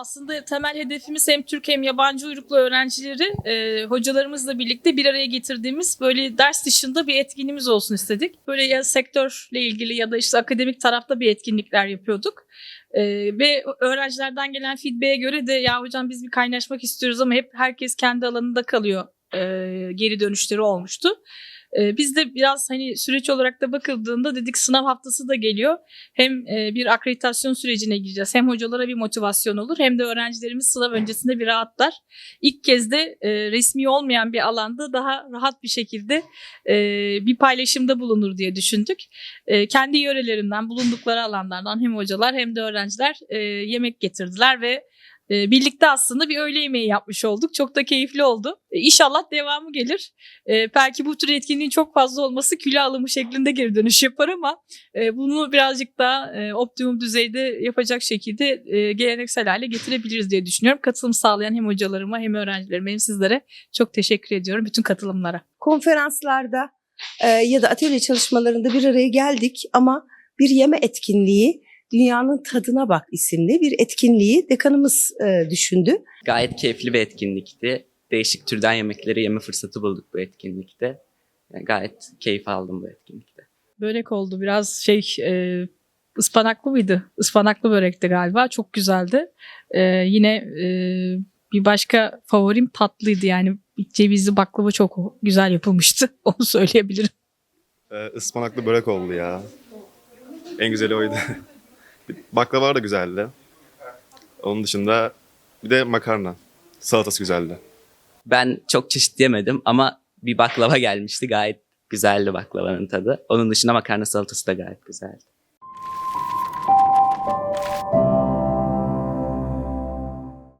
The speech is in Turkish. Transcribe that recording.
aslında temel hedefimiz hem Türk hem yabancı uyruklu öğrencileri e, hocalarımızla birlikte bir araya getirdiğimiz böyle ders dışında bir etkinliğimiz olsun istedik. Böyle ya sektörle ilgili ya da işte akademik tarafta bir etkinlikler yapıyorduk. E, ve öğrencilerden gelen feedback'e göre de ya hocam biz bir kaynaşmak istiyoruz ama hep herkes kendi alanında kalıyor e, geri dönüşleri olmuştu. E, biz de biraz hani süreç olarak da bakıldığında dedik sınav haftası da geliyor hem e, bir akreditasyon sürecine gireceğiz. Hem hocalara bir motivasyon olur hem de öğrencilerimiz sınav öncesinde bir rahatlar. İlk kez de e, resmi olmayan bir alanda daha rahat bir şekilde e, bir paylaşımda bulunur diye düşündük. Kendi yörelerinden, bulundukları alanlardan hem hocalar hem de öğrenciler yemek getirdiler ve e, birlikte aslında bir öğle yemeği yapmış olduk. Çok da keyifli oldu. E, İnşallah devamı gelir. E, belki bu tür etkinliğin çok fazla olması kilo alımı şeklinde geri dönüş yapar ama e, bunu birazcık daha e, optimum düzeyde yapacak şekilde e, geleneksel hale getirebiliriz diye düşünüyorum. Katılım sağlayan hem hocalarıma hem öğrencilerime hem sizlere çok teşekkür ediyorum bütün katılımlara. konferanslarda e, ya da atölye çalışmalarında bir araya geldik ama bir yeme etkinliği Dünyanın Tadına Bak isimli bir etkinliği dekanımız e, düşündü. Gayet keyifli bir etkinlikti. Değişik türden yemekleri yeme fırsatı bulduk bu etkinlikte. Yani gayet keyif aldım bu etkinlikte. Börek oldu biraz şey e, ıspanaklı mıydı? Ispanaklı börekti galiba çok güzeldi. E, yine e, bir başka favorim tatlıydı yani cevizli baklava çok güzel yapılmıştı onu söyleyebilirim. Ee, ıspanaklı börek oldu ya. En güzeli oydu. Baklava da güzeldi. Onun dışında bir de makarna. Salatası güzeldi. Ben çok çeşit yemedim ama bir baklava gelmişti. Gayet güzeldi baklavanın tadı. Onun dışında makarna salatası da gayet güzeldi.